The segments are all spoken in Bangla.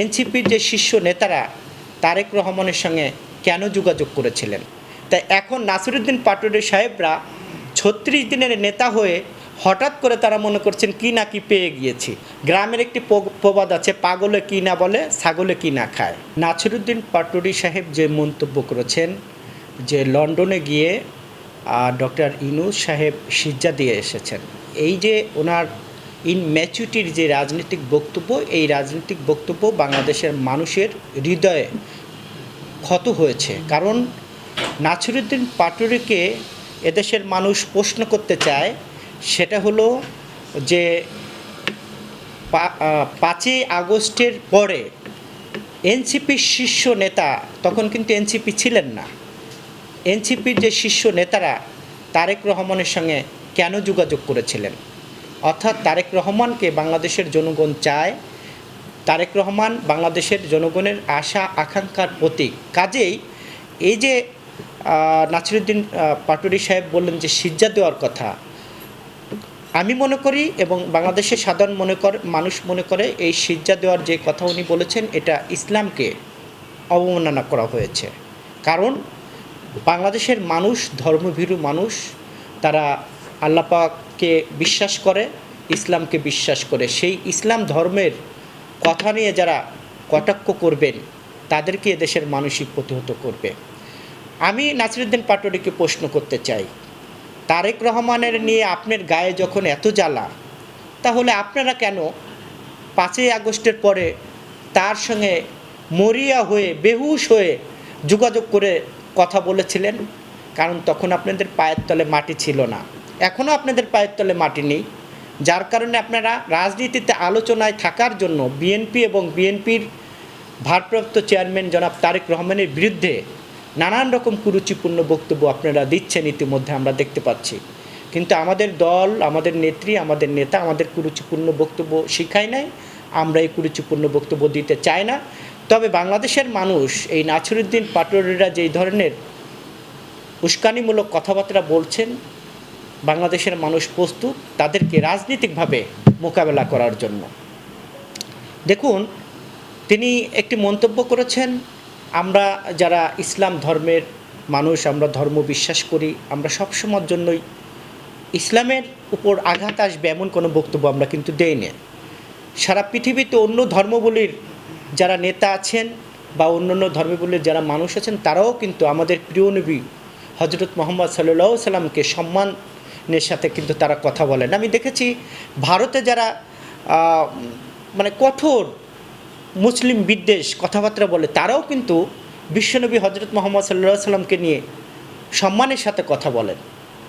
এনসিপির যে শীর্ষ নেতারা, তারেক রহমানের সঙ্গে কেন যোগাযোগ করেছিলেন? তাই এখন নাসিরুদ্দিন পাটোয়ারি সাহেবরা ছত্রিশ দিনের নেতা হয়ে হঠাৎ করে তারা মনে করছেন কি না কি পেয়ে গিয়েছি। গ্রামের একটি প্রবাদ আছে, পাগলে কি না বলে, ছাগলে কি না খায়। নাসিরুদ্দিন পাটোয়ারি সাহেব যে মন্তব্য করেছেন, যে লন্ডনে গিয়ে ডক্টর ইনুস সাহেব সিজ্জা দিয়ে এসেছেন, এই যে ওনার ইন ম্যাচুরিটির যে রাজনৈতিক বক্তব্য, এই রাজনৈতিক বক্তব্য বাংলাদেশের মানুষের হৃদয়ে ক্ষত হয়েছে। কারণ নাছিরুদ্দিন পাটোয়ারিকে এদেশের মানুষ প্রশ্ন করতে চায়, সেটা হলো যে পাঁচই আগস্টের পরে এনসিপির শীর্ষ নেতা, তখন কিন্তু এনসিপি ছিলেন না। এনসিপির যে শীর্ষ নেতারা, তারেক রহমানের সঙ্গে কেন যোগাযোগ করেছিলেন? অর্থাৎ তারেক রহমানকে বাংলাদেশের জনগণ চায় তারেক রহমান বাংলাদেশের জনগণের আশা আকাঙ্ক্ষার প্রতীক। কাজেই এই যে নাসিরুদ্দিন আহ, পাটোয়ারি সাহেব বললেন যে সিজ্জা দেওয়ার কথা আমি মনে করি এবং বাংলাদেশের সাধারণ মনে কর মানুষ মনে করে এই সিজ্জা দেওয়ার যে কথা উনি বলেছেন এটা ইসলামকে অবমাননা করা হয়েছে। কারণ বাংলাদেশের মানুষ ধর্মভীরু মানুষ তারা আল্লাপাককে বিশ্বাস করে ইসলামকে বিশ্বাস করে। সেই ইসলাম ধর্মের কথা নিয়ে যারা কটাক্ষ করবেন, তাদেরকে দেশের মানসিক প্রতিহত করবে। আমি নাসিরুদ্দিন পাটোয়ারিকে প্রশ্ন করতে চাই, তারেক রহমানের নিয়ে আপনার গায়ে যখন এত জ্বালা, তাহলে আপনারা কেন পাঁচই আগস্টের পরে তার সঙ্গে মরিয়া হয়ে, বেহুশ হয়ে যোগাযোগ করে কথা বলেছিলেন? কারণ তখন আপনাদের পায়ের তলে মাটি ছিল না। এখনও আপনাদের পায়ের তলে মাটি নেই। যার কারণে আপনারা রাজনীতিতে আলোচনায় থাকার জন্য বিএনপি এবং বিএনপির ভারপ্রাপ্ত চেয়ারম্যান জনাব তারেক রহমানের বিরুদ্ধে নানান রকম কুরুচিপূর্ণ বক্তব্য আপনারা দিচ্ছেন ইতিমধ্যে আমরা দেখতে পাচ্ছি। কিন্তু আমাদের দল, আমাদের নেত্রী, আমাদের নেতা আমাদের কুরুচিপূর্ণ বক্তব্য শিখায় নাই। আমরা এই কুরুচিপূর্ণ বক্তব্য দিতে চাই না। তবে বাংলাদেশের মানুষ, এই নাছরুদ্দিন পাটোয়ারিরা যেই ধরনের উস্কানিমূলক কথাবার্তা বলছেন বাংলাদেশের মানুষ প্রস্তুত তাদেরকে রাজনৈতিকভাবে মোকাবেলা করার জন্য। দেখুন, তিনি একটি মন্তব্য করেছেন, আমরা যারা ইসলাম ধর্মের মানুষ, আমরা ধর্ম বিশ্বাস করি, আমরা সবসময়ের জন্যই ইসলামের উপর আঘাত আসবে এমন কোনো বক্তব্য আমরা কিন্তু দেই না সারা পৃথিবীতে অন্য ধর্মগুলির যারা নেতা আছেন বা অন্যান্য ধর্মগুলির যারা মানুষ আছেন, তারাও কিন্তু আমাদের প্রিয় নবী হজরত মোহাম্মদ সাল্লাহ সাল্লামকে সম্মানের সাথে কিন্তু তারা কথা বলেন আমি দেখেছি ভারতে যারা মানে কঠোর মুসলিম বিদ্বেষ কথাবার্তা বলে, তারাও কিন্তু বিশ্বনবী হজরত মোহাম্মদ সাল্লাহ সাল্লামকে নিয়ে সম্মানের সাথে কথা বলেন।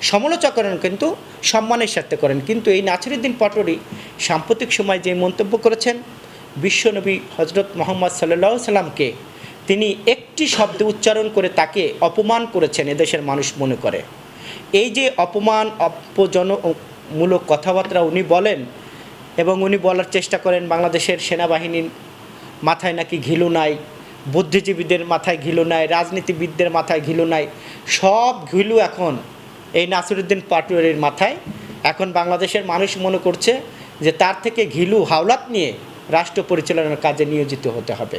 সমালোচনা করেন কিন্তু, সম্মানের সাথে করেন। কিন্তু এই নাছিরুদ্দিন পাটোয়ারি সাম্প্রতিক সময় যে মন্তব্য করেছেন, বিশ্বনবী হজরত মোহাম্মদ সাল্লাহ সাল্লামকে, তিনি একটি শব্দ উচ্চারণ করে তাকে অপমান করেছেন এদেশের মানুষ মনে করে। এই যে অপমান অপজনমূলক কথাবার্তা উনি বলেন এবং উনি বলার চেষ্টা করেন বাংলাদেশের সেনাবাহিনীর মাথায় নাকি ঘিলু নাই, বুদ্ধিজীবীদের মাথায় ঘিলু নাই, রাজনীতিবিদদের মাথায় ঘিলু নাই, সব ঘিলু এখন এই নাসিরুদ্দিন পাটুয়ারির মাথায়। এখন বাংলাদেশের মানুষ মনে করছে যে তার থেকে ঘিলু হাওলাত নিয়ে রাষ্ট্র পরিচালনার কাজে নিয়োজিত হতে হবে।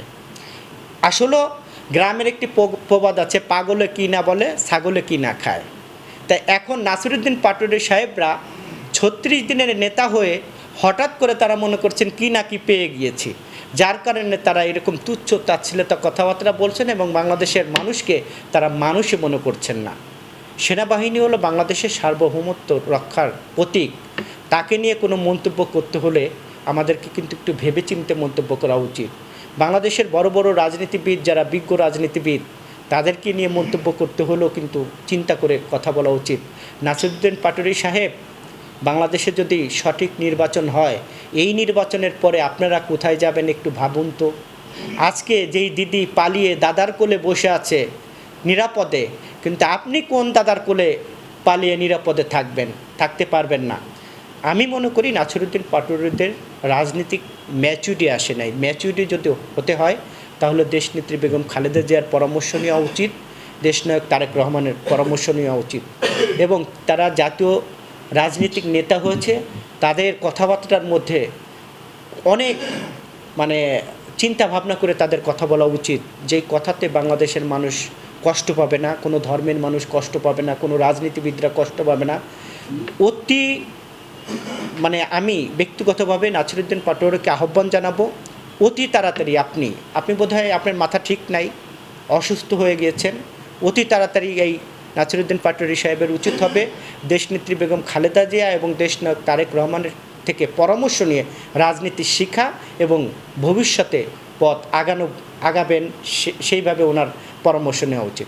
আসলে গ্রামের একটি প্রবাদ আছে, পাগলে কি না বলে, ছাগলে কি না খায়। তাই এখন নাসিরুদ্দিন পাটোয়ারি সাহেবরা ছত্রিশ দিনের নেতা হয়ে হঠাৎ করে তারা মনে করছেন কি না কি পেয়ে গিয়েছি। যার কারণে তারা এরকম তুচ্ছ তাচ্ছিলতা কথাবার্তা বলছেন এবং বাংলাদেশের মানুষকে তারা মানুষই মনে করছেন না। সেনাবাহিনী হলো বাংলাদেশের সার্বভৌমত্ব রক্ষার প্রতীক। তাকে নিয়ে কোনো মন্তব্য করতে হলে আমাদেরকে কিন্তু একটু ভেবেচিন্তে মন্তব্য করা উচিত। বাংলাদেশের বড় বড় রাজনীতিবিদ যারা বিজ্ঞ রাজনীতিবিদ তাদেরকে নিয়ে মন্তব্য করতে হলেও কিন্তু চিন্তা করে কথা বলা উচিত। নাসিরুদ্দিন পাটোয়ারি সাহেব, বাংলাদেশে যদি সঠিক নির্বাচন হয়, এই নির্বাচনের পরে আপনারা কোথায় যাবেন একটু ভাবুন তো। আজকে যেই দিদি পালিয়ে দাদার কোলে বসে আছে নিরাপদে, কিন্তু আপনি কোন দাদার কোলে পালিয়ে নিরাপদে থাকবেন, থাকতে পারবেন না। আমি মনে করি নাছরুদ্দিন পাটোয়ারিদের রাজনীতিক ম্যাচুরিটি আসে নাই। ম্যাচুরিটি যদি হতে হয় তাহলে দেশনেত্রী বেগম খালেদা জিয়ার পরামর্শ নেওয়া উচিত, দেশনায়ক তারেক রহমানের পরামর্শ নেওয়া উচিত। এবং তারা জাতীয় রাজনৈতিক নেতা হয়েছে, তাদের কথাবার্তার মধ্যে অনেক মানে চিন্তা ভাবনা করে তাদের কথা বলা উচিত। যেই কথাতে বাংলাদেশের মানুষ কষ্ট পাবে না, কোনো ধর্মের মানুষ কষ্ট পাবে না, কোনো রাজনীতিবিদরা কষ্ট পাবে না। অতি মানে আমি ব্যক্তিগতভাবে নাসিরুদ্দিন পাটোয়ারিকে আহ্বান জানাব অতি তাড়াতাড়ি আপনি আপনি বোধহয় আপনার মাথা ঠিক নাই, অসুস্থ হয়ে গিয়েছেন, অতি তাড়াতাড়ি এই নাসিরুদ্দিন পাটোয়ারি সাহেবের উচিত হবে দেশনেত্রী বেগম খালেদা জিয়া এবং দেশনায়ক তারেক রহমানের থেকে পরামর্শ নিয়ে রাজনীতি শিখা এবং ভবিষ্যতে পথ আগানো, আগাবেন সেইভাবে ওনার পরামর্শ নেওয়া উচিত।